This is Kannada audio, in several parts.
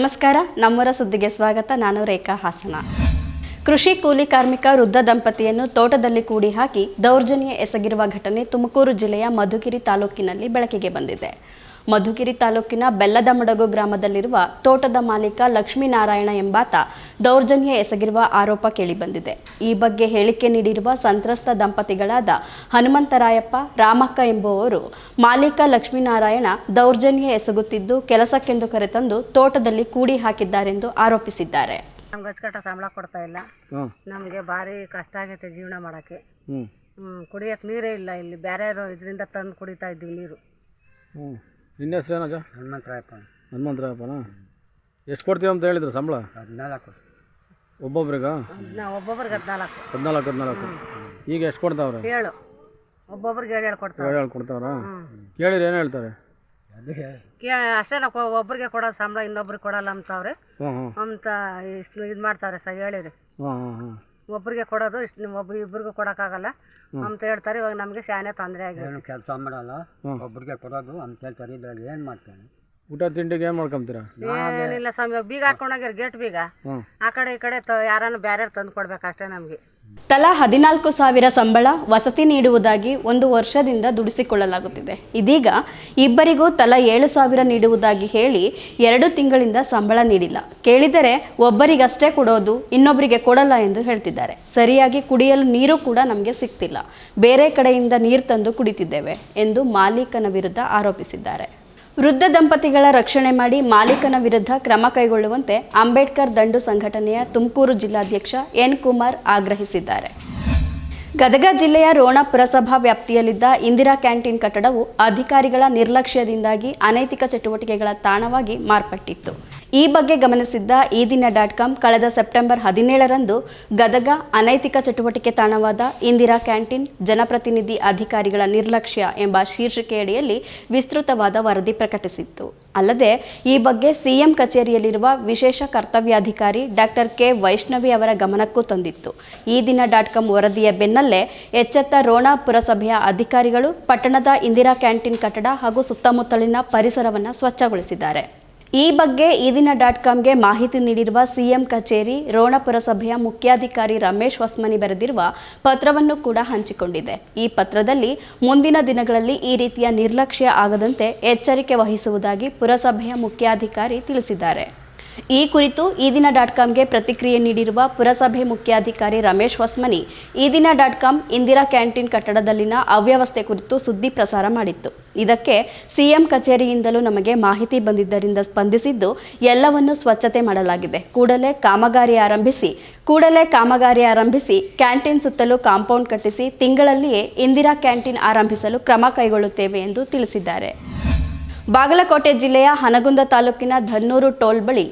ನಮಸ್ಕಾರ, ನಮ್ಮೂರ ಸುದ್ದಿಗೆ ಸ್ವಾಗತ. ನಾನು ರೇಖಾ ಹಾಸನ. ಕೃಷಿ ಕೂಲಿ ಕಾರ್ಮಿಕ ವೃದ್ಧ ದಂಪತಿಯನ್ನು ತೋಟದಲ್ಲಿ ಕೂಡಿ ಹಾಕಿ ದೌರ್ಜನ್ಯ ಎಸಗಿರುವ ಘಟನೆ ತುಮಕೂರು ಜಿಲ್ಲೆಯ ಮಧುಗಿರಿ ತಾಲೂಕಿನಲ್ಲಿ ಬೆಳಕಿಗೆ ಬಂದಿದೆ. ಮಧುಗಿರಿ ತಾಲೂಕಿನ ಬೆಲ್ಲದಮಡಗು ಗ್ರಾಮದಲ್ಲಿರುವ ತೋಟದ ಮಾಲೀಕ ಲಕ್ಷ್ಮೀನಾರಾಯಣ ಎಂಬಾತ ದೌರ್ಜನ್ಯ ಎಸಗಿರುವ ಆರೋಪ ಕೇಳಿಬಂದಿದೆ. ಈ ಬಗ್ಗೆ ಹೇಳಿಕೆ ನೀಡಿರುವ ಸಂತ್ರಸ್ತ ದಂಪತಿಗಳಾದ ಹನುಮಂತರಾಯಪ್ಪ ರಾಮಕ್ಕ ಎಂಬುವವರು ಮಾಲೀಕ ಲಕ್ಷ್ಮೀನಾರಾಯಣ ದೌರ್ಜನ್ಯ ಎಸಗುತ್ತಿದ್ದು ಕೆಲಸಕ್ಕೆಂದು ಕರೆತಂದು ತೋಟದಲ್ಲಿ ಕೂಡಿ ಹಾಕಿದ್ದಾರೆಂದು ಆರೋಪಿಸಿದ್ದಾರೆ. ನಮ್ಗೆ ಅಚ್ಚುಕಟ್ಟ ಸಂಬಳ ಕೊಡ್ತಾ ಇಲ್ಲ. ನಮಗೆ ಭಾರಿ ಕಷ್ಟ ಆಗೈತೆ ಜೀವನ ಮಾಡೋಕ್ಕೆ. ಕುಡಿಯೋಕೆ ನೀರೇ ಇಲ್ಲ ಇಲ್ಲಿ. ಬೇರೆ ಇದರಿಂದ ತಂದು ಕುಡಿತಾ ಇದ್ದೀವಿ ನೀರು. ಹ್ಞೂ ನಿನ್ನ ಹೆಸ್ರು ಏನಜ ಹನುಮಂತರಾಯಪ್ಪ ಹನುಮಂತರಾಯಪ್ಪನ ಎಷ್ಟು ಕೊಡ್ತೀವಿ ಅಂತ ಹೇಳಿದ್ರು ಸಂಬಳ? ಹದಿನಾಲ್ಕು. ಒಬ್ಬೊಬ್ರಿಗ? ಒಬ್ಬೊಬ್ರಿಗೆ ಹದಿನಾಲ್ಕು. ಹದಿನಾಲ್ಕು ಹದಿನಾಲ್ಕು. ಈಗ ಎಷ್ಟು ಕೊಡ್ತಾವ್ರೆ? ಏಳು. ಒಬ್ಬೊಬ್ರಿಗೆ ಏಳು ಏಳು ಏಳು ಕೊಡ್ತಾವ್ರ? ಕೇಳಿರಿ ಏನು ಹೇಳ್ತಾರೆ? ಕೇ ಅಷ್ಟೇ ನಾವು ಒಬ್ಬರಿಗೆ ಕೊಡೋದು ಸಂಬಳ ಇನ್ನೊಬ್ರಿಗೆ ಕೊಡಲ್ಲ ಅಂತವ್ರೆ ಹ್ಞೂ ಹ್ಞೂ ಅಂತ ಇಷ್ಟು ಇದು ಮಾಡ್ತಾರೆ ಸರ್ ಹೇಳಿರಿ. ಒಬ್ಬರಿಗೆ ಕೊಡೋದು ಇಷ್ಟು ನಿಮ್ಮ ಒಬ್ಬ ಇಬ್ಬರಿಗೂ ಕೊಡೋಕ್ಕಾಗಲ್ಲ. ಅಂತ ಹೇಳ್ತಾರೆ ಇವಾಗ ನಮಗೆ ಶಾನೆ ತೊಂದರೆ ಆಗಿದೆ. ಕೆಲಸ ಮಾಡಲ್ಲ ಒಬ್ರಿಗೆ ಕೊಡೋದು ಅಂತ ಹೇಳ್ತಾರೆ ಇದ್ರಲ್ಲಿ ಏನು ಮಾಡ್ತಾನೆ ಊಟ ತಿಂಡಿಗೆ ಏನು ಮಾಡ್ಕೊಂತೀರಾ? ಏನಿಲ್ಲ ಸ್ವಾಮಿ ಬೀಗ ಹಾಕೊಂಡೋಗಿರ್ ಗೇಟ್ ಬೀಗ. ಆ ಕಡೆ ಈ ಕಡೆ ತ ಯಾರನ್ನು ಬೇರೆ ತಂದು ಕೊಡ್ಬೇಕು ಅಷ್ಟೇ ನಮಗೆ. ತಲಾ ಹದಿನಾಲ್ಕು ಸಾವಿರ ಸಂಬಳ ವಸತಿ ನೀಡುವುದಾಗಿ ಒಂದು ವರ್ಷದಿಂದ ದುಡಿಸಿಕೊಳ್ಳಲಾಗುತ್ತಿದೆ. ಇದೀಗ ಇಬ್ಬರಿಗೂ ತಲಾ ಏಳು ಸಾವಿರ ನೀಡುವುದಾಗಿ ಹೇಳಿ ಎರಡು ತಿಂಗಳಿಂದ ಸಂಬಳ ನೀಡಿಲ್ಲ. ಕೇಳಿದರೆ ಒಬ್ಬರಿಗಷ್ಟೇ ಕೊಡೋದು ಇನ್ನೊಬ್ಬರಿಗೆ ಕೊಡಲ್ಲ ಎಂದು ಹೇಳ್ತಿದ್ದಾರೆ. ಸರಿಯಾಗಿ ಕುಡಿಯಲು ನೀರು ಕೂಡ ನಮಗೆ ಸಿಗ್ತಿಲ್ಲ. ಬೇರೆ ಕಡೆಯಿಂದ ನೀರು ತಂದು ಕುಡಿತಿದ್ದೇವೆ ಎಂದು ಮಾಲೀಕನ ವಿರುದ್ಧ ಆರೋಪಿಸಿದ್ದಾರೆ. ವೃದ್ಧ ದಂಪತಿಗಳ ರಕ್ಷಣೆ ಮಾಡಿ ಮಾಲೀಕನ ವಿರುದ್ಧ ಕ್ರಮ ಕೈಗೊಳ್ಳುವಂತೆ ಅಂಬೇಡ್ಕರ್ ದಂಡು ಸಂಘಟನೆಯ ತುಮಕೂರು ಜಿಲ್ಲಾಧ್ಯಕ್ಷ ಎನ್ ಕುಮಾರ್ ಆಗ್ರಹಿಸಿದ್ದಾರೆ. ಗದಗ ಜಿಲ್ಲೆಯ ರೋಣ ಪುರಸಭಾ ವ್ಯಾಪ್ತಿಯಲ್ಲಿದ್ದ ಇಂದಿರಾ ಕ್ಯಾಂಟೀನ್ ಕಟ್ಟಡವು ಅಧಿಕಾರಿಗಳ ನಿರ್ಲಕ್ಷ್ಯದಿಂದಾಗಿ ಅನೈತಿಕ ಚಟುವಟಿಕೆಗಳ ತಾಣವಾಗಿ ಮಾರ್ಪಟ್ಟಿತ್ತು. ಈ ಬಗ್ಗೆ ಗಮನಿಸಿದ್ದ ಈ ದಿನ ಡಾಟ್ ಕಾಮ್ ಕಳೆದ ಸೆಪ್ಟೆಂಬರ್ ಹದಿನೇಳರಂದು ಗದಗ ಅನೈತಿಕ ಚಟುವಟಿಕೆ ತಾಣವಾದ ಇಂದಿರಾ ಕ್ಯಾಂಟೀನ್ ಜನಪ್ರತಿನಿಧಿ ಅಧಿಕಾರಿಗಳ ನಿರ್ಲಕ್ಷ್ಯ ಎಂಬ ಶೀರ್ಷಿಕೆಯಡಿಯಲ್ಲಿ ವಿಸ್ತೃತವಾದ ವರದಿ ಪ್ರಕಟಿಸಿತ್ತು. ಅಲ್ಲದೆ ಈ ಬಗ್ಗೆ ಸಿಎಂ ಕಚೇರಿಯಲ್ಲಿರುವ ವಿಶೇಷ ಕರ್ತವ್ಯಾಧಿಕಾರಿ ಡಾಕ್ಟರ್ ಕೆ ವೈಷ್ಣವಿ ಅವರ ಗಮನಕ್ಕೂ ತಂದಿತ್ತು. ಈ ದಿನ ಡಾಟ್ ಕಾಮ್ ವರದಿಯ ಬೆನ್ನಲ್ಲೇ ಎಚ್ಚೆತ್ತ ರೋಣ ಪುರಸಭೆಯ ಅಧಿಕಾರಿಗಳು ಪಟ್ಟಣದ ಇಂದಿರಾ ಕ್ಯಾಂಟೀನ್ ಕಟ್ಟಡ ಹಾಗೂ ಸುತ್ತಮುತ್ತಲಿನ ಪರಿಸರವನ್ನು ಸ್ವಚ್ಛಗೊಳಿಸಿದ್ದಾರೆ. ಈ ಬಗ್ಗೆ ಈ ದಿನ ಡಾಟ್ ಕಾಮ್ಗೆ ಮಾಹಿತಿ ನೀಡಿರುವ ಸಿಎಂ ಕಚೇರಿ, ರೋಣ ಪುರಸಭೆಯ ಮುಖ್ಯಾಧಿಕಾರಿ ರಮೇಶ್ ಹೊಸ್ಮನಿ ಬರೆದಿರುವ ಪತ್ರವನ್ನು ಕೂಡ ಹಂಚಿಕೊಂಡಿದೆ. ಈ ಪತ್ರದಲ್ಲಿ ಮುಂದಿನ ದಿನಗಳಲ್ಲಿ ಈ ರೀತಿಯ ನಿರ್ಲಕ್ಷ್ಯ ಆಗದಂತೆ ಎಚ್ಚರಿಕೆ ವಹಿಸುವುದಾಗಿ ಪುರಸಭೆಯ ಮುಖ್ಯಾಧಿಕಾರಿ ತಿಳಿಸಿದ್ದಾರೆ. ಈ ಕುರಿತು ಈ ದಿನ ಡಾಟ್ ಕಾಮ್ಗೆ ಪ್ರತಿಕ್ರಿಯೆ ನೀಡಿರುವ ಪುರಸಭೆ ಮುಖ್ಯಾಧಿಕಾರಿ ರಮೇಶ್ ಹೊಸ್ಮನಿ, ಈ ದಿನ ಡಾಟ್ ಕಾಮ್ ಇಂದಿರಾ ಕ್ಯಾಂಟೀನ್ ಕಟ್ಟಡದಲ್ಲಿನ ಅವ್ಯವಸ್ಥೆ ಕುರಿತು ಸುದ್ದಿ ಪ್ರಸಾರ ಮಾಡಿತ್ತು. ಇದಕ್ಕೆ ಸಿಎಂ ಕಚೇರಿಯಿಂದಲೂ ನಮಗೆ ಮಾಹಿತಿ ಬಂದಿದ್ದರಿಂದ ಸ್ಪಂದಿಸಿದ್ದು, ಎಲ್ಲವನ್ನು ಸ್ವಚ್ಛತೆ ಮಾಡಲಾಗಿದೆ. ಕೂಡಲೇ ಕಾಮಗಾರಿ ಆರಂಭಿಸಿ, ಕೂಡಲೇ ಕಾಮಗಾರಿ ಆರಂಭಿಸಿ, ಕ್ಯಾಂಟೀನ್ ಸುತ್ತಲೂ ಕಾಂಪೌಂಡ್ ಕಟ್ಟಿಸಿ, ತಿಂಗಳಲ್ಲಿಯೇ ಇಂದಿರಾ ಕ್ಯಾಂಟೀನ್ ಆರಂಭಿಸಲು ಕ್ರಮ ಕೈಗೊಳ್ಳುತ್ತೇವೆ ಎಂದು ತಿಳಿಸಿದ್ದಾರೆ. ಬಾಗಲಕೋಟೆ ಜಿಲ್ಲೆಯ ಹನಗುಂದ ತಾಲೂಕಿನ ಧನ್ನೂರು ಟೋಲ್ ಬಳಿ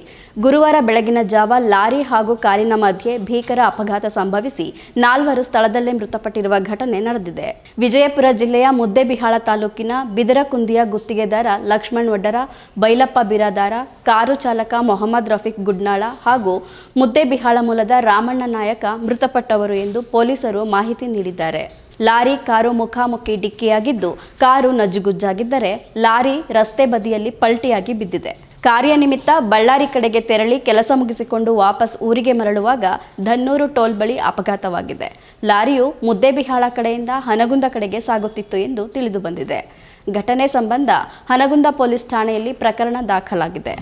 ಗುರುವಾರ ಬೆಳಗಿನ ಜಾವ ಲಾರಿ ಹಾಗೂ ಕಾರಿನ ಮಧ್ಯೆ ಭೀಕರ ಅಪಘಾತ ಸಂಭವಿಸಿ ನಾಲ್ವರು ಸ್ಥಳದಲ್ಲೇ ಮೃತಪಟ್ಟಿರುವ ಘಟನೆ ನಡೆದಿದೆ. ವಿಜಯಪುರ ಜಿಲ್ಲೆಯ ಮುದ್ದೆಬಿಹಾಳ ತಾಲೂಕಿನ ಬಿದರಕುಂದಿಯ ಗುತ್ತಿಗೆದಾರ ಲಕ್ಷ್ಮಣ್ ವಡ್ಡರ, ಬೈಲಪ್ಪ ಬಿರಾದಾರ, ಕಾರು ಚಾಲಕ ಮೊಹಮ್ಮದ್ ರಫೀಕ್ ಗುಡ್ನಾಳ ಹಾಗೂ ಮುದ್ದೆಬಿಹಾಳ ಮೂಲದ ರಾಮಣ್ಣ ನಾಯಕ ಮೃತಪಟ್ಟವರು ಎಂದು ಪೊಲೀಸರು ಮಾಹಿತಿ ನೀಡಿದ್ದಾರೆ. ಲಾರಿ ಕಾರು ಮುಖಾಮುಖಿ ಡಿಕ್ಕಿಯಾಗಿದ್ದು ಕಾರು ನಜ್ಜುಗುಜ್ಜಾಗಿದ್ದರೆ ಲಾರಿ ರಸ್ತೆ ಬದಿಯಲ್ಲಿ ಪಲ್ಟಿಯಾಗಿ ಬಿದ್ದಿದೆ. ಕಾರ್ಯನಿಮಿತ್ತ ಬಳ್ಳಾರಿ ಕಡೆಗೆ ತೆರಳಿ ಕೆಲಸ ಮುಗಿಸಿಕೊಂಡು ವಾಪಸ್ ಊರಿಗೆ ಮರಳುವಾಗ ಧನ್ನೂರು ಟೋಲ್ ಬಳಿ ಅಪಘಾತವಾಗಿದೆ. ಲಾರಿಯು ಮುದ್ದೇಬಿಹಾಳ ಕಡೆಯಿಂದ ಹನಗುಂದ ಕಡೆಗೆ ಸಾಗುತ್ತಿತ್ತು ಎಂದು ತಿಳಿದು ಬಂದಿದೆ. ಘಟನೆ ಸಂಬಂಧ ಹನಗುಂದ ಪೊಲೀಸ್ ಠಾಣೆಯಲ್ಲಿ ಪ್ರಕರಣ ದಾಖಲಾಗಿದೆ.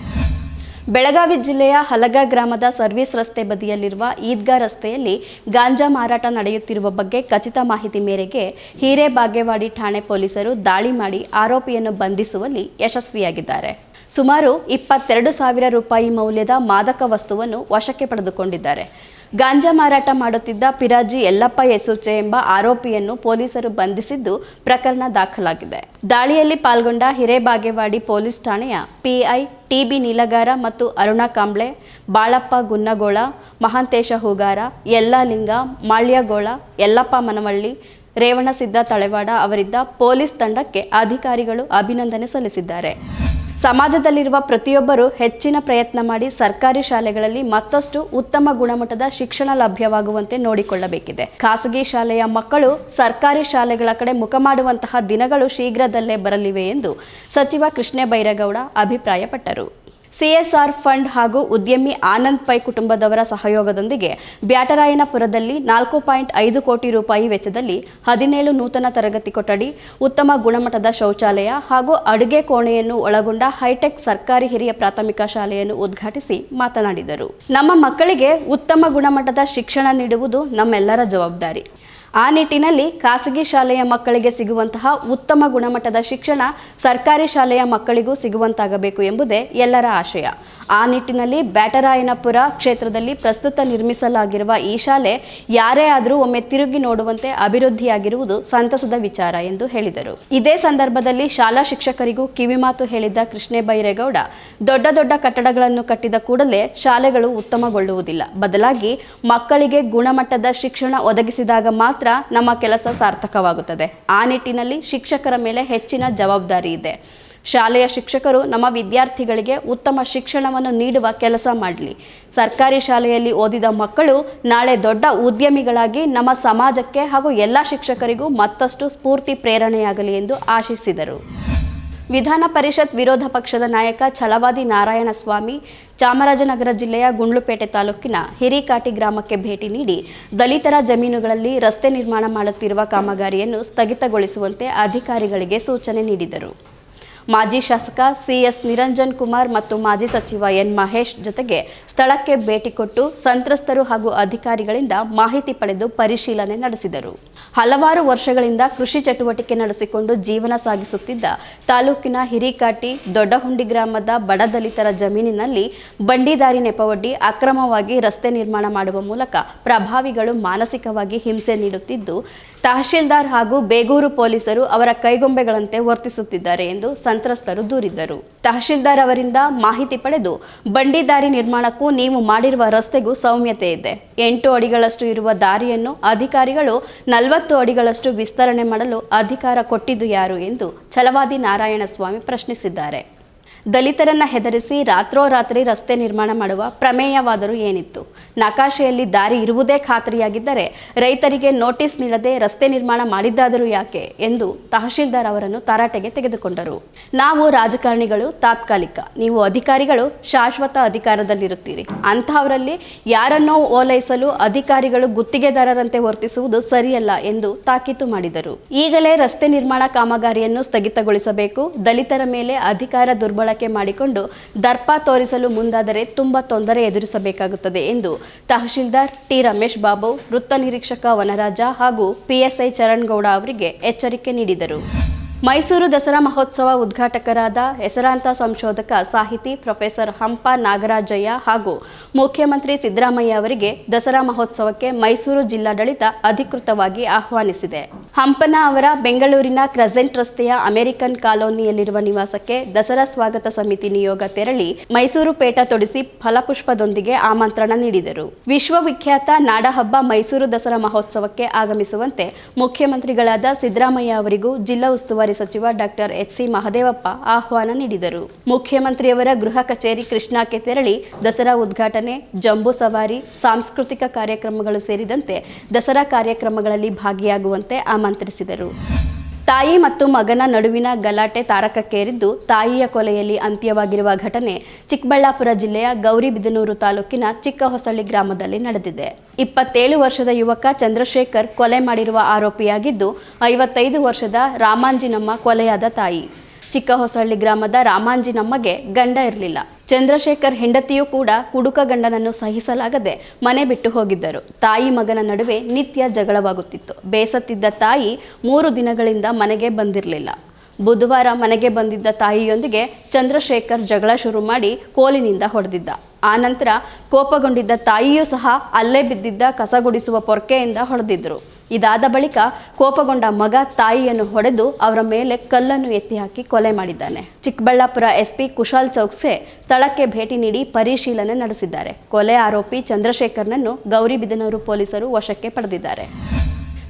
ಬೆಳಗಾವಿ ಜಿಲ್ಲೆಯ ಹಲಗ ಗ್ರಾಮದ ಸರ್ವಿಸ್ ರಸ್ತೆ ಬದಿಯಲ್ಲಿರುವ ಈದ್ಗಾ ರಸ್ತೆಯಲ್ಲಿ ಗಾಂಜಾ ಮಾರಾಟ ನಡೆಯುತ್ತಿರುವ ಬಗ್ಗೆ ಖಚಿತ ಮಾಹಿತಿ ಮೇರೆಗೆ ಹಿರೇಬಾಗೇವಾಡಿ ಠಾಣೆ ಪೊಲೀಸರು ದಾಳಿ ಮಾಡಿ ಆರೋಪಿಯನ್ನು ಬಂಧಿಸುವಲ್ಲಿ ಯಶಸ್ವಿಯಾಗಿದ್ದಾರೆ. ಸುಮಾರು ಇಪ್ಪತ್ತೆರಡು ಸಾವಿರ ರೂಪಾಯಿ ಮೌಲ್ಯದ ಮಾದಕ ವಸ್ತುವನ್ನು ವಶಕ್ಕೆ ಪಡೆದುಕೊಂಡಿದ್ದಾರೆ. ಗಾಂಜಾ ಮಾರಾಟ ಮಾಡುತ್ತಿದ್ದ ಪಿರಾಜಿ ಯಲ್ಲಪ್ಪ ಯಸೂಚೆ ಎಂಬ ಆರೋಪಿಯನ್ನು ಪೊಲೀಸರು ಬಂಧಿಸಿದ್ದು ಪ್ರಕರಣ ದಾಖಲಾಗಿದೆ. ದಾಳಿಯಲ್ಲಿ ಪಾಲ್ಗೊಂಡ ಹಿರೇಬಾಗೇವಾಡಿ ಪೊಲೀಸ್ ಠಾಣೆಯ ಪಿಐ ಟಿಬಿ ನೀಲಗಾರ ಮತ್ತು ಅರುಣಾ ಕಾಂಬ್ಳೆ, ಬಾಳಪ್ಪ ಗುನ್ನಗೋಳ, ಮಹಾಂತೇಶ ಹೂಗಾರ, ಯಲ್ಲಾಲಿಂಗ, ಮಾಳ್ಯಗೋಳ, ಯಲ್ಲಪ್ಪ ಮನವಳ್ಳಿ ರೇವಣಸಿದ್ದ ತಳೆವಾಡ ಅವರಿದ್ದ ಪೊಲೀಸ್ ತಂಡಕ್ಕೆ ಅಧಿಕಾರಿಗಳು ಅಭಿನಂದನೆ ಸಲ್ಲಿಸಿದ್ದಾರೆ. ಸಮಾಜದಲ್ಲಿರುವ ಪ್ರತಿಯೊಬ್ಬರು ಹೆಚ್ಚಿನ ಪ್ರಯತ್ನ ಮಾಡಿ ಸರ್ಕಾರಿ ಶಾಲೆಗಳಲ್ಲಿ ಮತ್ತಷ್ಟು ಉತ್ತಮ ಗುಣಮಟ್ಟದ ಶಿಕ್ಷಣ ಲಭ್ಯವಾಗುವಂತೆ ನೋಡಿಕೊಳ್ಳಬೇಕಿದೆ. ಖಾಸಗಿ ಶಾಲೆಯ ಮಕ್ಕಳು ಸರ್ಕಾರಿ ಶಾಲೆಗಳ ಕಡೆ ಮುಖ ಮಾಡುವಂತಹ ದಿನಗಳು ಶೀಘ್ರದಲ್ಲೇ ಬರಲಿವೆ ಎಂದು ಸಚಿವ ಕೃಷ್ಣ ಬೈರೇಗೌಡ ಅಭಿಪ್ರಾಯಪಟ್ಟರು. ಸಿಎಸ್ಆರ್ ಫಂಡ್ ಹಾಗೂ ಉದ್ಯಮಿ ಆನಂದ್ ಪೈ ಕುಟುಂಬದವರ ಸಹಯೋಗದೊಂದಿಗೆ ಬ್ಯಾಟರಾಯನಪುರದಲ್ಲಿ ನಾಲ್ಕು ಪಾಯಿಂಟ್ ಐದು ಕೋಟಿ ರೂಪಾಯಿ ವೆಚ್ಚದಲ್ಲಿ ಹದಿನೇಳು ನೂತನ ತರಗತಿ ಕೊಠಡಿ, ಉತ್ತಮ ಗುಣಮಟ್ಟದ ಶೌಚಾಲಯ ಹಾಗೂ ಅಡುಗೆ ಕೋಣೆಯನ್ನು ಒಳಗೊಂಡ ಹೈಟೆಕ್ ಸರ್ಕಾರಿ ಹಿರಿಯ ಪ್ರಾಥಮಿಕ ಶಾಲೆಯನ್ನು ಉದ್ಘಾಟಿಸಿ ಮಾತನಾಡಿದರು. ನಮ್ಮ ಮಕ್ಕಳಿಗೆ ಉತ್ತಮ ಗುಣಮಟ್ಟದ ಶಿಕ್ಷಣ ನೀಡುವುದು ನಮ್ಮೆಲ್ಲರ ಜವಾಬ್ದಾರಿ. ಆ ನಿಟ್ಟಿನಲ್ಲಿ ಖಾಸಗಿ ಶಾಲೆಯ ಮಕ್ಕಳಿಗೆ ಸಿಗುವಂತಹ ಉತ್ತಮ ಗುಣಮಟ್ಟದ ಶಿಕ್ಷಣ ಸರ್ಕಾರಿ ಶಾಲೆಯ ಮಕ್ಕಳಿಗೂ ಸಿಗುವಂತಾಗಬೇಕು ಎಂಬುದೇ ಎಲ್ಲರ ಆಶಯ. ಆ ನಿಟ್ಟಿನಲ್ಲಿ ಬ್ಯಾಟರಾಯನಪುರ ಕ್ಷೇತ್ರದಲ್ಲಿ ಪ್ರಸ್ತುತ ನಿರ್ಮಿಸಲಾಗಿರುವ ಈ ಶಾಲೆ ಯಾರೇ ಆದರೂ ಒಮ್ಮೆ ತಿರುಗಿ ನೋಡುವಂತೆ ಅಭಿವೃದ್ಧಿಯಾಗಿರುವುದು ಸಂತಸದ ವಿಚಾರ ಎಂದು ಹೇಳಿದರು. ಇದೇ ಸಂದರ್ಭದಲ್ಲಿ ಶಾಲಾ ಶಿಕ್ಷಕರಿಗೂ ಕಿವಿಮಾತು ಹೇಳಿದ್ದ ಕೃಷ್ಣೇ ಬೈರೇಗೌಡ, ದೊಡ್ಡ ದೊಡ್ಡ ಕಟ್ಟಡಗಳನ್ನು ಕಟ್ಟಿದ ಕೂಡಲೇ ಶಾಲೆಗಳು ಉತ್ತಮಗೊಳ್ಳುವುದಿಲ್ಲ. ಬದಲಾಗಿ ಮಕ್ಕಳಿಗೆ ಗುಣಮಟ್ಟದ ಶಿಕ್ಷಣ ಒದಗಿಸಿದಾಗ ಮಾತ್ರ ನಮ್ಮ ಕೆಲಸ ಸಾರ್ಥಕವಾಗುತ್ತದೆ. ಆ ನಿಟ್ಟಿನಲ್ಲಿ ಶಿಕ್ಷಕರ ಮೇಲೆ ಹೆಚ್ಚಿನ ಜವಾಬ್ದಾರಿ ಇದೆ. ಶಾಲೆಯ ಶಿಕ್ಷಕರು ನಮ್ಮ ವಿದ್ಯಾರ್ಥಿಗಳಿಗೆ ಉತ್ತಮ ಶಿಕ್ಷಣವನ್ನು ನೀಡುವ ಕೆಲಸ ಮಾಡಲಿ. ಸರ್ಕಾರಿ ಶಾಲೆಯಲ್ಲಿ ಓದಿದ ಮಕ್ಕಳು ನಾಳೆ ದೊಡ್ಡ ಉದ್ಯಮಿಗಳಾಗಿ ನಮ್ಮ ಸಮಾಜಕ್ಕೆ ಹಾಗೂ ಎಲ್ಲ ಶಿಕ್ಷಕರಿಗೂ ಮತ್ತಷ್ಟು ಸ್ಫೂರ್ತಿ ಪ್ರೇರಣೆಯಾಗಲಿ ಎಂದು ಆಶಿಸಿದರು. ವಿಧಾನ ಪರಿಷತ್ ವಿರೋಧ ಪಕ್ಷದ ನಾಯಕ ಛಲವಾದಿ ನಾರಾಯಣಸ್ವಾಮಿ ಚಾಮರಾಜನಗರ ಜಿಲ್ಲೆಯ ಗುಂಡ್ಲುಪೇಟೆ ತಾಲೂಕಿನ ಹಿರಿಕಾಟಿ ಗ್ರಾಮಕ್ಕೆ ಭೇಟಿ ನೀಡಿ ದಲಿತರ ಜಮೀನುಗಳಲ್ಲಿ ರಸ್ತೆ ನಿರ್ಮಾಣ ಮಾಡುತ್ತಿರುವ ಕಾಮಗಾರಿಯನ್ನು ಸ್ಥಗಿತಗೊಳಿಸುವಂತೆ ಅಧಿಕಾರಿಗಳಿಗೆ ಸೂಚನೆ ನೀಡಿದರು. ಮಾಜಿ ಶಾಸಕ ಸಿಎಸ್ ನಿರಂಜನ್ ಕುಮಾರ್ ಮತ್ತು ಮಾಜಿ ಸಚಿವ ಎನ್ ಮಹೇಶ್ ಜೊತೆಗೆ ಸ್ಥಳಕ್ಕೆ ಭೇಟಿ ಕೊಟ್ಟು ಸಂತ್ರಸ್ತರು ಹಾಗೂ ಅಧಿಕಾರಿಗಳಿಂದ ಮಾಹಿತಿ ಪಡೆದು ಪರಿಶೀಲನೆ ನಡೆಸಿದರು. ಹಲವಾರು ವರ್ಷಗಳಿಂದ ಕೃಷಿ ಚಟುವಟಿಕೆ ನಡೆಸಿಕೊಂಡು ಜೀವನ ಸಾಗಿಸುತ್ತಿದ್ದ ತಾಲೂಕಿನ ಹಿರಿಕಾಟಿ ದೊಡ್ಡಹುಂಡಿ ಗ್ರಾಮದ ಬಡ ದಲಿತರ ಜಮೀನಿನಲ್ಲಿ ಬಂಡಿದಾರಿ ನೆಪವೊಡ್ಡಿ ಅಕ್ರಮವಾಗಿ ರಸ್ತೆ ನಿರ್ಮಾಣ ಮಾಡುವ ಮೂಲಕ ಪ್ರಭಾವಿಗಳು ಮಾನಸಿಕವಾಗಿ ಹಿಂಸೆ ನೀಡುತ್ತಿದ್ದು, ತಹಶೀಲ್ದಾರ್ ಹಾಗೂ ಬೇಗೂರು ಪೊಲೀಸರು ಅವರ ಕೈಗೊಂಬೆಗಳಂತೆ ವರ್ತಿಸುತ್ತಿದ್ದಾರೆ ಎಂದು ಸಂತ್ರಸ್ತರು ದೂರಿದ್ದರು. ತಹಶೀಲ್ದಾರ್ ಅವರಿಂದ ಮಾಹಿತಿ ಪಡೆದು ಬಂಡಿದಾರಿ ನಿರ್ಮಾಣಕ್ಕೂ ನೀವು ಮಾಡಿರುವ ರಸ್ತೆಗೂ ಸೌಮ್ಯತೆ ಇದೆ. ಎಂಟು ಅಡಿಗಳಷ್ಟು ಇರುವ ದಾರಿಯನ್ನು ಅಧಿಕಾರಿಗಳು ನಲವತ್ತು ಅಡಿಗಳಷ್ಟು ವಿಸ್ತರಣೆ ಮಾಡಲು ಅಧಿಕಾರ ಕೊಟ್ಟಿದ್ದು ಯಾರು ಎಂದು ಛಲವಾದಿ ನಾರಾಯಣಸ್ವಾಮಿ ಪ್ರಶ್ನಿಸಿದ್ದಾರೆ. ದಲಿತರನ್ನ ಹೆದರಿಸಿ ರಾತ್ರೋರಾತ್ರಿ ರಸ್ತೆ ನಿರ್ಮಾಣ ಮಾಡುವ ಪ್ರಮೇಯವಾದರೂ ಏನಿತ್ತು? ನಕಾಶೆಯಲ್ಲಿ ದಾರಿ ಇರುವುದೇ ಖಾತ್ರಿಯಾಗಿದ್ದರೆ ರೈತರಿಗೆ ನೋಟಿಸ್ ನೀಡದೆ ರಸ್ತೆ ನಿರ್ಮಾಣ ಮಾಡಿದ್ದಾದರೂ ಯಾಕೆ ಎಂದು ತಹಶೀಲ್ದಾರ್ ಅವರನ್ನು ತರಾಟೆಗೆ ತೆಗೆದುಕೊಂಡರು. ನಾವು ರಾಜಕಾರಣಿಗಳು ತಾತ್ಕಾಲಿಕ, ನೀವು ಅಧಿಕಾರಿಗಳು ಶಾಶ್ವತ ಅಧಿಕಾರದಲ್ಲಿರುತ್ತೀರಿ. ಅಂತಹವರಲ್ಲಿ ಯಾರನ್ನೋ ಓಲೈಸಲು ಅಧಿಕಾರಿಗಳು ಗುತ್ತಿಗೆದಾರರಂತೆ ವರ್ತಿಸುವುದು ಸರಿಯಲ್ಲ ಎಂದು ತಾಕೀತು ಮಾಡಿದರು. ಈಗಲೇ ರಸ್ತೆ ನಿರ್ಮಾಣ ಕಾಮಗಾರಿಯನ್ನು ಸ್ಥಗಿತಗೊಳಿಸಬೇಕು. ದಲಿತರ ಮೇಲೆ ಅಧಿಕಾರ ದುರ್ಬಳಕೆ ಮಾಡಿಕೊಂಡು ದರ್ಪ ತೋರಿಸಲು ಮುಂದಾದರೆ ತುಂಬಾ ತೊಂದರೆ ಎದುರಿಸಬೇಕಾಗುತ್ತದೆ ಎಂದು ತಹಶೀಲ್ದಾರ್ ಟಿ ರಮೇಶ್ ಬಾಬು, ವೃತ್ತ ನಿರೀಕ್ಷಕ ವನರಾಜ ಹಾಗೂ ಪಿಎಸ್ಐ ಚರಣ್ ಗೌಡ ಅವರಿಗೆ ಎಚ್ಚರಿಕೆ ನೀಡಿದರು. ಮೈಸೂರು ದಸರಾ ಮಹೋತ್ಸವ ಉದ್ಘಾಟಕರಾದ ಹೆಸರಾಂತ ಸಂಶೋಧಕ ಸಾಹಿತಿ ಪ್ರೊಫೆಸರ್ ಹಂಪ ನಾಗರಾಜಯ್ಯ ಹಾಗೂ ಮುಖ್ಯಮಂತ್ರಿ ಸಿದ್ದರಾಮಯ್ಯ ಅವರಿಗೆ ದಸರಾ ಮಹೋತ್ಸವಕ್ಕೆ ಮೈಸೂರು ಜಿಲ್ಲಾಡಳಿತ ಅಧಿಕೃತವಾಗಿ ಆಹ್ವಾನಿಸಿದೆ. ಹಂಪನ ಅವರ ಬೆಂಗಳೂರಿನ ಕ್ರೆಸೆಂಟ್ ರಸ್ತೆಯ ಅಮೆರಿಕನ್ ಕಾಲೋನಿಯಲ್ಲಿರುವ ನಿವಾಸಕ್ಕೆ ದಸರಾ ಸ್ವಾಗತ ಸಮಿತಿ ನಿಯೋಗ ತೆರಳಿ ಮೈಸೂರು ಪೇಟ ತೊಡಿಸಿ ಫಲಪುಷ್ಪದೊಂದಿಗೆ ಆಮಂತ್ರಣ ನೀಡಿದರು. ವಿಶ್ವವಿಖ್ಯಾತ ನಾಡಹಬ್ಬ ಮೈಸೂರು ದಸರಾ ಮಹೋತ್ಸವಕ್ಕೆ ಆಗಮಿಸುವಂತೆ ಮುಖ್ಯಮಂತ್ರಿಗಳಾದ ಸಿದ್ದರಾಮಯ್ಯ ಅವರಿಗೂ ಜಿಲ್ಲಾ ಉಸ್ತುವಾರಿ ಸಚಿವ ಡಾಕ್ಟರ್ ಎಚ್ ಸಿ ಮಹದೇವಪ್ಪ ಆಹ್ವಾನ ನೀಡಿದರು. ಮುಖ್ಯಮಂತ್ರಿಯವರ ಗೃಹ ಕಚೇರಿ ಕೃಷ್ಣಾಕ್ಕೆ ತೆರಳಿ ದಸರಾ ಉದ್ಘಾಟನೆ, ಜಂಬೂ ಸವಾರಿ, ಸಾಂಸ್ಕೃತಿಕ ಕಾರ್ಯಕ್ರಮಗಳು ಸೇರಿದಂತೆ ದಸರಾ ಕಾರ್ಯಕ್ರಮಗಳಲ್ಲಿ ಭಾಗಿಯಾಗುವಂತೆ ಆಮಂತ್ರಿಸಿದರು ತಾಯಿ ಮತ್ತು ಮಗನ ನಡುವಿನ ಗಲಾಟೆ ತಾರಕಕ್ಕೇರಿದ್ದು, ತಾಯಿಯ ಕೊಲೆಯಲ್ಲಿ ಅಂತ್ಯವಾಗಿರುವ ಘಟನೆ ಚಿಕ್ಕಬಳ್ಳಾಪುರ ಜಿಲ್ಲೆಯ ಗೌರಿಬಿದನೂರು ತಾಲೂಕಿನ ಚಿಕ್ಕಹೊಸಳ್ಳಿ ಗ್ರಾಮದಲ್ಲಿ ನಡೆದಿದೆ. ಇಪ್ಪತ್ತೇಳು ವರ್ಷದ ಯುವಕ ಚಂದ್ರಶೇಖರ್ ಕೊಲೆ ಮಾಡಿರುವ ಆರೋಪಿಯಾಗಿದ್ದು, ಐವತ್ತೈದು ವರ್ಷದ ರಾಮಾಂಜಿನಮ್ಮ ಕೊಲೆಯಾದ ತಾಯಿ. ಚಿಕ್ಕಹೊಸಳ್ಳಿ ಗ್ರಾಮದ ರಾಮಾಂಜಿನಮ್ಮಗೆ ಗಂಡ ಇರಲಿಲ್ಲ. ಚಂದ್ರಶೇಖರ್ ಹೆಂಡತಿಯೂ ಕೂಡ ಕುಡುಕ ಗಂಡನನ್ನು ಸಹಿಸಲಾಗದೆ ಮನೆ ಬಿಟ್ಟು ಹೋಗಿದ್ದರು. ತಾಯಿ ಮಗನ ನಡುವೆ ನಿತ್ಯ ಜಗಳವಾಗುತ್ತಿತ್ತು. ಬೇಸತ್ತಿದ್ದ ತಾಯಿ ಮೂರು ದಿನಗಳಿಂದ ಮನೆಗೆ ಬಂದಿರಲಿಲ್ಲ. ಬುಧವಾರ ಮನೆಗೆ ಬಂದಿದ್ದ ತಾಯಿಯೊಂದಿಗೆ ಚಂದ್ರಶೇಖರ್ ಜಗಳ ಶುರು ಮಾಡಿ ಕೋಲಿನಿಂದ ಹೊಡೆದಿದ್ದ. ಆನಂತರ ಕೋಪಗೊಂಡಿದ್ದ ತಾಯಿಯೂ ಸಹ ಅಲ್ಲೇ ಬಿದ್ದಿದ್ದ ಕಸಗುಡಿಸುವ ಪೊರ್ಕೆಯಿಂದ ಹೊಡೆದಿದ್ರು. ಇದಾದ ಬಳಿಕ ಕೋಪಗೊಂಡ ಮಗ ತಾಯಿಯನ್ನು ಹೊಡೆದು ಅವರ ಮೇಲೆ ಕಲ್ಲನ್ನು ಎತ್ತಿ ಹಾಕಿ ಕೊಲೆ ಮಾಡಿದ್ದಾನೆ. ಚಿಕ್ಕಬಳ್ಳಾಪುರ ಎಸ್ಪಿ ಕುಶಾಲ್ ಚೌಕ್ಸೆ ಸ್ಥಳಕ್ಕೆ ಭೇಟಿ ನೀಡಿ ಪರಿಶೀಲನೆ ನಡೆಸಿದ್ದಾರೆ. ಕೊಲೆ ಆರೋಪಿ ಚಂದ್ರಶೇಖರ್ನನ್ನು ಗೌರಿಬಿದನೂರು ಪೊಲೀಸರು ವಶಕ್ಕೆ ಪಡೆದಿದ್ದಾರೆ.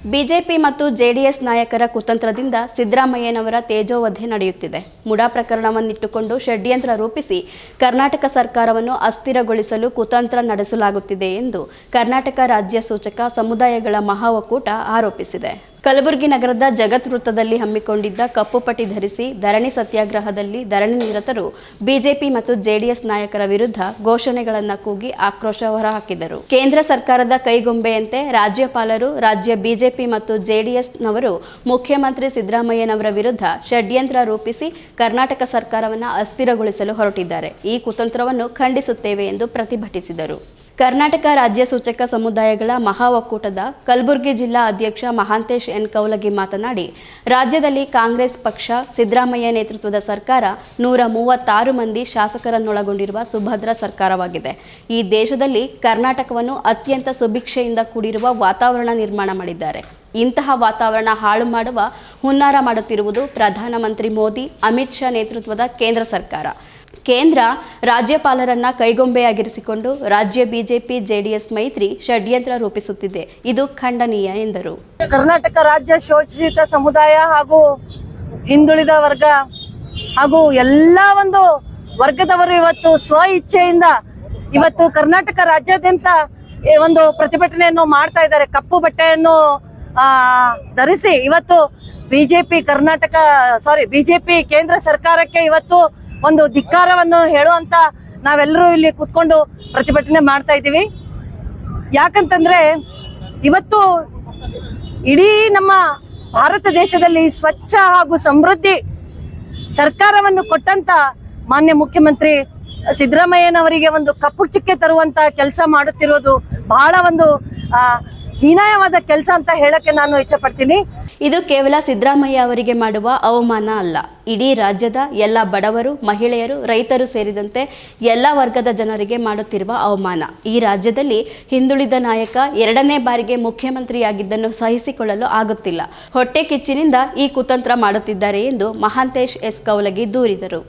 ಬಿಜೆಪಿ ಮತ್ತು ಜೆಡಿಎಸ್ ನಾಯಕರ ಕುತಂತ್ರದಿಂದ ಸಿದ್ದರಾಮಯ್ಯನವರ ತೇಜೋವಧೆ ನಡೆಯುತ್ತಿದೆ. ಮುಡಾ ಪ್ರಕರಣವನ್ನಿಟ್ಟುಕೊಂಡು ಷಡ್ಯಂತ್ರ ರೂಪಿಸಿ ಕರ್ನಾಟಕ ಸರ್ಕಾರವನ್ನು ಅಸ್ಥಿರಗೊಳಿಸಲು ಕುತಂತ್ರ ನಡೆಸಲಾಗುತ್ತಿದೆ ಎಂದು ಕರ್ನಾಟಕ ರಾಜ್ಯ ಸೂಚಕ ಸಮುದಾಯಗಳ ಮಹಾ ಒಕ್ಕೂಟ ಆರೋಪಿಸಿದೆ. ಕಲಬುರಗಿ ನಗರದ ಜಗತ್ ವೃತ್ತದಲ್ಲಿ ಹಮ್ಮಿಕೊಂಡಿದ್ದ ಕಪ್ಪು ಪಟ್ಟಿ ಧರಿಸಿ ಧರಣಿ ಸತ್ಯಾಗ್ರಹದಲ್ಲಿ ಧರಣಿ ನಿರತರು ಬಿಜೆಪಿ ಮತ್ತು ಜೆಡಿಎಸ್ ನಾಯಕರ ವಿರುದ್ಧ ಘೋಷಣೆಗಳನ್ನು ಕೂಗಿ ಆಕ್ರೋಶ ಹೊರಹಾಕಿದರು. ಕೇಂದ್ರ ಸರ್ಕಾರದ ಕೈಗೊಂಬೆಯಂತೆ ರಾಜ್ಯಪಾಲರು, ರಾಜ್ಯ ಬಿಜೆಪಿ ಮತ್ತು ಜೆಡಿಎಸ್ನವರು ಮುಖ್ಯಮಂತ್ರಿ ಸಿದ್ದರಾಮಯ್ಯನವರ ವಿರುದ್ಧ ಷಡ್ಯಂತ್ರ ರೂಪಿಸಿ ಕರ್ನಾಟಕ ಸರ್ಕಾರವನ್ನು ಅಸ್ಥಿರಗೊಳಿಸಲು ಹೊರಟಿದ್ದಾರೆ. ಈ ಕುತಂತ್ರವನ್ನು ಖಂಡಿಸುತ್ತೇವೆ ಎಂದು ಪ್ರತಿಭಟಿಸಿದರು. ಕರ್ನಾಟಕ ರಾಜ್ಯ ಸೂಚಕ ಸಮುದಾಯಗಳ ಮಹಾ ಒಕ್ಕೂಟದ ಕಲಬುರಗಿ ಜಿಲ್ಲಾ ಅಧ್ಯಕ್ಷ ಮಹಾಂತೇಶ್ ಎನ್ ಕೌಲಗಿ ಮಾತನಾಡಿ, ರಾಜ್ಯದಲ್ಲಿ ಕಾಂಗ್ರೆಸ್ ಪಕ್ಷ, ಸಿದ್ದರಾಮಯ್ಯ ನೇತೃತ್ವದ ಸರ್ಕಾರ ನೂರ ಮೂವತ್ತಾರು ಮಂದಿ ಶಾಸಕರನ್ನೊಳಗೊಂಡಿರುವ ಸುಭದ್ರ ಸರ್ಕಾರವಾಗಿದೆ. ಈ ದೇಶದಲ್ಲಿ ಕರ್ನಾಟಕವನ್ನು ಅತ್ಯಂತ ಸುಭಿಕ್ಷೆಯಿಂದ ಕೂಡಿರುವ ವಾತಾವರಣ ನಿರ್ಮಾಣ ಮಾಡಿದ್ದಾರೆ. ಇಂತಹ ವಾತಾವರಣ ಹಾಳು ಮಾಡುವ ಹುನ್ನಾರ ಮಾಡುತ್ತಿರುವುದು ಪ್ರಧಾನಮಂತ್ರಿ ಮೋದಿ, ಅಮಿತ್ ಶಾ ನೇತೃತ್ವದ ಕೇಂದ್ರ ಸರ್ಕಾರ. ಕೇಂದ್ರ ರಾಜ್ಯಪಾಲರನ್ನ ಕೈಗೊಂಬೆಯಾಗಿರಿಸಿಕೊಂಡು ರಾಜ್ಯ ಬಿಜೆಪಿ ಜೆಡಿಎಸ್ ಮೈತ್ರಿ ಷಡ್ಯಂತ್ರ ರೂಪಿಸುತ್ತಿದೆ. ಇದು ಖಂಡನೀಯ ಎಂದರು. ಕರ್ನಾಟಕ ರಾಜ್ಯ ಶೋಷಿತ ಸಮುದಾಯ ಹಾಗೂ ಹಿಂದುಳಿದ ವರ್ಗ ಹಾಗೂ ಎಲ್ಲ ಒಂದು ವರ್ಗದವರು ಇವತ್ತು ಸ್ವ ಇಚ್ಛೆಯಿಂದ ಇವತ್ತು ಕರ್ನಾಟಕ ರಾಜ್ಯಾದ್ಯಂತ ಒಂದು ಪ್ರತಿಭಟನೆಯನ್ನು ಮಾಡ್ತಾ ಇದ್ದಾರೆ. ಕಪ್ಪು ಬಟ್ಟೆಯನ್ನು ಆ, ಧರಿಸಿ ಇವತ್ತು ಬಿಜೆಪಿ ಕರ್ನಾಟಕ ಸಾರಿ ಬಿಜೆಪಿ ಕೇಂದ್ರ ಸರ್ಕಾರಕ್ಕೆ ಇವತ್ತು ಒಂದು ಧಿಕ್ಕಾರವನ್ನು ಹೇಳುವಂತ ನಾವೆಲ್ಲರೂ ಇಲ್ಲಿ ಕೂತ್ಕೊಂಡು ಪ್ರತಿಭಟನೆ ಮಾಡ್ತಾ ಇದ್ದೀವಿ. ಯಾಕಂತಂದ್ರೆ ಇವತ್ತು ಇಡೀ ನಮ್ಮ ಭಾರತ ದೇಶದಲ್ಲಿ ಸ್ವಚ್ಛ ಹಾಗೂ ಸಮೃದ್ಧಿ ಸರ್ಕಾರವನ್ನು ಕೊಟ್ಟಂತ ಮಾನ್ಯ ಮುಖ್ಯಮಂತ್ರಿ ಸಿದ್ದರಾಮಯ್ಯನವರಿಗೆ ಒಂದು ಕಪ್ಪು ಚುಕ್ಕೆ ತರುವಂತ ಕೆಲಸ ಮಾಡುತ್ತಿರೋದು ಬಹಳ ಒಂದು ಹೀನಾಯವಾದ ಕೆಲಸ ಅಂತ ಹೇಳಕ್ಕೆ ನಾನು ಇಚ್ಛೆ ಪಡ್ತೀನಿ. ಇದು ಕೇವಲ ಸಿದ್ದರಾಮಯ್ಯ ಅವರಿಗೆ ಮಾಡುವ ಅವಮಾನ ಅಲ್ಲ. ಇಡೀ ರಾಜ್ಯದ ಎಲ್ಲ ಬಡವರು, ಮಹಿಳೆಯರು, ರೈತರು ಸೇರಿದಂತೆ ಎಲ್ಲ ವರ್ಗದ ಜನರಿಗೆ ಮಾಡುತ್ತಿರುವ ಅವಮಾನ. ಈ ರಾಜ್ಯದಲ್ಲಿ ಹಿಂದುಳಿದ ನಾಯಕ ಎರಡನೇ ಬಾರಿಗೆ ಮುಖ್ಯಮಂತ್ರಿಯಾಗಿದ್ದನ್ನು ಸಹಿಸಿಕೊಳ್ಳಲು ಆಗುತ್ತಿಲ್ಲ. ಹೊಟ್ಟೆ ಕಿಚ್ಚಿನಿಂದ ಈ ಕುತಂತ್ರ ಮಾಡುತ್ತಿದ್ದಾರೆ ಎಂದು ಮಹಾಂತೇಶ್ ಎಸ್. ಕೌಲಗಿ ದೂರಿದರು.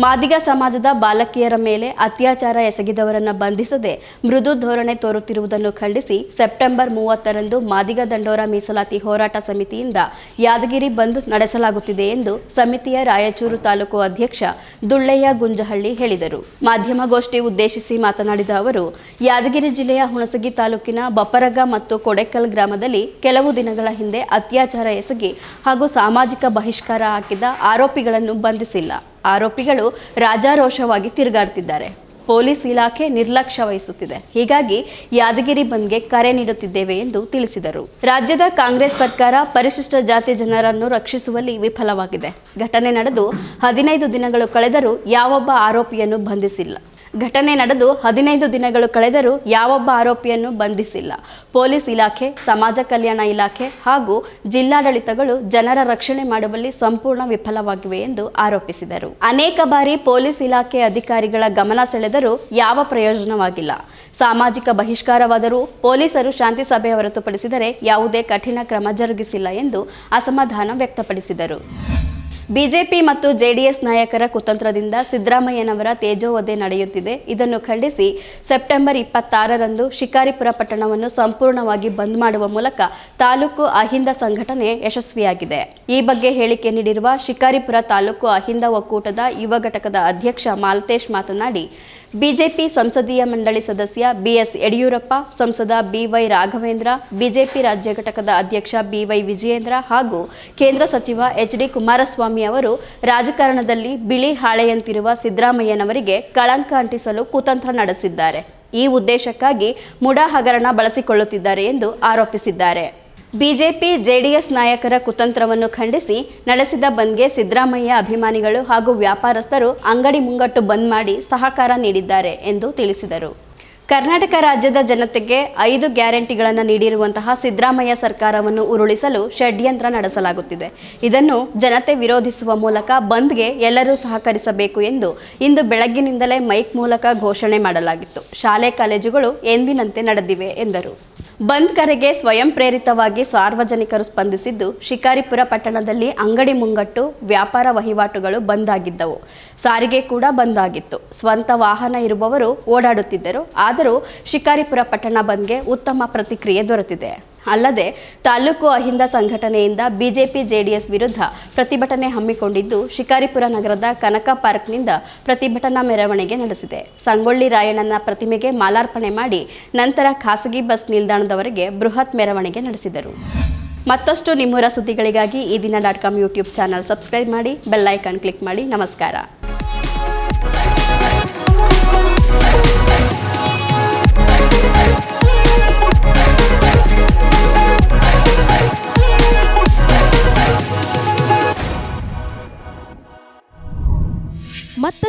ಮಾದಿಗ ಸಮಾಜದ ಬಾಲಕಿಯರ ಮೇಲೆ ಅತ್ಯಾಚಾರ ಎಸಗಿದವರನ್ನು ಬಂಧಿಸದೆ ಮೃದು ಧೋರಣೆ ತೋರುತ್ತಿರುವುದನ್ನು ಖಂಡಿಸಿ ಸೆಪ್ಟೆಂಬರ್ ಮೂವತ್ತರಂದು ಮಾದಿಗ ದಂಡೋರ ಮೀಸಲಾತಿ ಹೋರಾಟ ಸಮಿತಿಯಿಂದ ಯಾದಗಿರಿ ಬಂದ್ ನಡೆಸಲಾಗುತ್ತಿದೆ ಎಂದು ಸಮಿತಿಯ ರಾಯಚೂರು ತಾಲೂಕು ಅಧ್ಯಕ್ಷ ದುಳ್ಳಯ್ಯ ಗುಂಜಹಳ್ಳಿ ಹೇಳಿದರು. ಮಾಧ್ಯಮಗೋಷ್ಠಿ ಉದ್ದೇಶಿಸಿ ಮಾತನಾಡಿದ ಅವರು, ಯಾದಗಿರಿ ಜಿಲ್ಲೆಯ ಹುಣಸಗಿ ತಾಲೂಕಿನ ಬಪ್ಪರಗ ಮತ್ತು ಕೊಡೆಕಲ್ ಗ್ರಾಮದಲ್ಲಿ ಕೆಲವು ದಿನಗಳ ಹಿಂದೆ ಅತ್ಯಾಚಾರ ಎಸಗಿ ಹಾಗೂ ಸಾಮಾಜಿಕ ಬಹಿಷ್ಕಾರ ಹಾಕಿದ ಆರೋಪಿಗಳನ್ನು ಬಂಧಿಸಿಲ್ಲ. ಆರೋಪಿಗಳು ರಾಜಾರೋಷವಾಗಿ ತಿರುಗಾಡ್ತಿದ್ದಾರೆ. ಪೊಲೀಸ್ ಇಲಾಖೆ ನಿರ್ಲಕ್ಷ್ಯ ವಹಿಸುತ್ತಿದೆ. ಹೀಗಾಗಿ ಯಾದಗಿರಿ ಬಂದ್ಗೆ ಕರೆ ನೀಡುತ್ತಿದ್ದೇವೆ ಎಂದು ತಿಳಿಸಿದರು. ರಾಜ್ಯದ ಕಾಂಗ್ರೆಸ್ ಸರ್ಕಾರ ಪರಿಶಿಷ್ಟ ಜಾತಿ ಜನರನ್ನು ರಕ್ಷಿಸುವಲ್ಲಿ ವಿಫಲವಾಗಿದೆ. ಘಟನೆ ನಡೆದು ಹದಿನೈದು ದಿನಗಳು ಕಳೆದರೂ ಯಾವೊಬ್ಬ ಆರೋಪಿಯನ್ನು ಬಂಧಿಸಿಲ್ಲ. ಘಟನೆ ನಡೆದು ಹದಿನೈದು ದಿನಗಳು ಕಳೆದರೂ ಯಾವೊಬ್ಬ ಆರೋಪಿಯನ್ನು ಬಂಧಿಸಿಲ್ಲ. ಪೊಲೀಸ್ ಇಲಾಖೆ, ಸಮಾಜ ಕಲ್ಯಾಣ ಇಲಾಖೆ ಹಾಗೂ ಜಿಲ್ಲಾಡಳಿತಗಳು ಜನರ ರಕ್ಷಣೆ ಮಾಡುವಲ್ಲಿ ಸಂಪೂರ್ಣ ವಿಫಲವಾಗಿವೆ ಎಂದು ಆರೋಪಿಸಿದರು. ಅನೇಕ ಬಾರಿ ಪೊಲೀಸ್ ಇಲಾಖೆ ಅಧಿಕಾರಿಗಳ ಗಮನ ಸೆಳೆದರೂ ಯಾವ ಪ್ರಯೋಜನವಾಗಿಲ್ಲ. ಸಾಮಾಜಿಕ ಬಹಿಷ್ಕಾರವಾದರೂ ಪೊಲೀಸರು ಶಾಂತಿ ಸಭೆ ಹೊರತುಪಡಿಸಿದರೆ ಯಾವುದೇ ಕಠಿಣ ಕ್ರಮ ಜರುಗಿಸಿಲ್ಲ ಎಂದು ಅಸಮಾಧಾನ ವ್ಯಕ್ತಪಡಿಸಿದರು. ಬಿಜೆಪಿ ಮತ್ತು ಜೆಡಿಎಸ್ ನಾಯಕರ ಕುತಂತ್ರದಿಂದ ಸಿದ್ದರಾಮಯ್ಯನವರ ತೇಜೋವಧೆ ನಡೆಯುತ್ತಿದೆ. ಇದನ್ನು ಖಂಡಿಸಿ ಸೆಪ್ಟೆಂಬರ್ ಇಪ್ಪತ್ತಾರರಂದು ಶಿಕಾರಿಪುರ ಪಟ್ಟಣವನ್ನು ಸಂಪೂರ್ಣವಾಗಿ ಬಂದ್ ಮಾಡುವ ಮೂಲಕ ತಾಲೂಕು ಅಹಿಂದ ಸಂಘಟನೆ ಯಶಸ್ವಿಯಾಗಿದೆ. ಈ ಬಗ್ಗೆ ಹೇಳಿಕೆ ನೀಡಿರುವ ಶಿಕಾರಿಪುರ ತಾಲೂಕು ಅಹಿಂದ ಒಕ್ಕೂಟದ ಯುವ ಘಟಕದ ಅಧ್ಯಕ್ಷ ಮಾಲತೇಶ್ ಮಾತನಾಡಿ ಬಿಜೆಪಿ ಸಂಸದೀಯ ಮಂಡಳಿ ಸದಸ್ಯ ಬಿಎಸ್ ಯಡಿಯೂರಪ್ಪ, ಸಂಸದ ಬಿವೈ ರಾಘವೇಂದ್ರ, ಬಿಜೆಪಿ ರಾಜ್ಯ ಘಟಕದ ಅಧ್ಯಕ್ಷ ಬಿವೈ ವಿಜಯೇಂದ್ರ ಹಾಗೂ ಕೇಂದ್ರ ಸಚಿವ ಎಚ್ ಡಿ ಕುಮಾರಸ್ವಾಮಿ ಅವರು ರಾಜಕಾರಣದಲ್ಲಿ ಬಿಳಿ ಹಾಳೆಯಂತಿರುವ ಸಿದ್ದರಾಮಯ್ಯನವರಿಗೆ ಕಳಂಕ ಅಂಟಿಸಲು ಕುತಂತ್ರ ನಡೆಸಿದ್ದಾರೆ. ಈ ಉದ್ದೇಶಕ್ಕಾಗಿ ಮುಡಾ ಹಗರಣ ಬಳಸಿಕೊಳ್ಳುತ್ತಿದ್ದಾರೆ ಎಂದು ಆರೋಪಿಸಿದ್ದಾರೆ. ಬಿಜೆಪಿ, ಜೆಡಿಎಸ್ ನಾಯಕರ ಕುತಂತ್ರವನ್ನು ಖಂಡಿಸಿ ನಡೆಸಿದ ಬಂದ್ಗೆ ಸಿದ್ದರಾಮಯ್ಯ ಅಭಿಮಾನಿಗಳು ಹಾಗೂ ವ್ಯಾಪಾರಸ್ಥರು ಅಂಗಡಿ ಮುಂಗಟ್ಟು ಬಂದ್ ಮಾಡಿ ಸಹಕಾರ ನೀಡಿದ್ದಾರೆ ಎಂದು ತಿಳಿಸಿದರು. ಕರ್ನಾಟಕ ರಾಜ್ಯದ ಜನತೆಗೆ ಐದು ಗ್ಯಾರಂಟಿಗಳನ್ನು ನೀಡಿರುವಂತಹ ಸಿದ್ದರಾಮಯ್ಯ ಸರ್ಕಾರವನ್ನು ಉರುಳಿಸಲು ಷಡ್ಯಂತ್ರ ನಡೆಸಲಾಗುತ್ತಿದೆ. ಇದನ್ನು ಜನತೆ ವಿರೋಧಿಸುವ ಮೂಲಕ ಬಂದ್ಗೆ ಎಲ್ಲರೂ ಸಹಕರಿಸಬೇಕು ಎಂದು ಇಂದು ಬೆಳಗ್ಗಿನಿಂದಲೇ ಮೈಕ್ ಮೂಲಕ ಘೋಷಣೆ ಮಾಡಲಾಗಿತ್ತು. ಶಾಲೆ, ಕಾಲೇಜುಗಳು ಎಂದಿನಂತೆ ನಡೆದಿವೆ ಎಂದರು. ಬಂದ್ ಕರೆಗೆ ಸ್ವಯಂ ಪ್ರೇರಿತವಾಗಿ ಸಾರ್ವಜನಿಕರು ಸ್ಪಂದಿಸಿದ್ದು, ಶಿಕಾರಿಪುರ ಪಟ್ಟಣದಲ್ಲಿ ಅಂಗಡಿ ಮುಂಗಟ್ಟು, ವ್ಯಾಪಾರ ವಹಿವಾಟುಗಳು ಬಂದ್ ಆಗಿದ್ದವು. ಸಾರಿಗೆ ಕೂಡ ಬಂದ್ ಆಗಿತ್ತು. ಸ್ವಂತ ವಾಹನ ಇರುವವರು ಓಡಾಡುತ್ತಿದ್ದರು. ಆದರೂ ಶಿಕಾರಿಪುರ ಪಟ್ಟಣ ಬಂದ್ಗೆ ಉತ್ತಮ ಪ್ರತಿಕ್ರಿಯೆ ದೊರೆತಿದೆ. ಅಲ್ಲದೆ ತಾಲೂಕು ಅಹಿಂದ ಸಂಘಟನೆಯಿಂದ ಬಿಜೆಪಿ ಜೆಡಿಎಸ್ ವಿರುದ್ಧ ಪ್ರತಿಭಟನೆ ಹಮ್ಮಿಕೊಂಡಿದ್ದು ಶಿಕಾರಿಪುರ ನಗರದ ಕನಕ ಪಾರ್ಕ್ನಿಂದ ಪ್ರತಿಭಟನಾ ಮೆರವಣಿಗೆ ನಡೆಸಿದೆ. ಸಂಗೊಳ್ಳಿ ರಾಯಣ್ಣನ ಪ್ರತಿಮೆಗೆ ಮಾಲಾರ್ಪಣೆ ಮಾಡಿ ನಂತರ ಖಾಸಗಿ ಬಸ್ ನಿಲ್ದಾಣದವರೆಗೆ ಬೃಹತ್ ಮೆರವಣಿಗೆ ನಡೆಸಿದರು. ಮತ್ತಷ್ಟು ನಿಮ್ಮೂರ ಸುದ್ದಿಗಳಿಗಾಗಿ ಈ ದಿನ dot com YouTube channel subscribe ಮಾಡಿ ಬೆಲ್ಲೈಕಾನ್ ಕ್ಲಿಕ್ ಮಾಡಿ. ನಮಸ್ಕಾರ.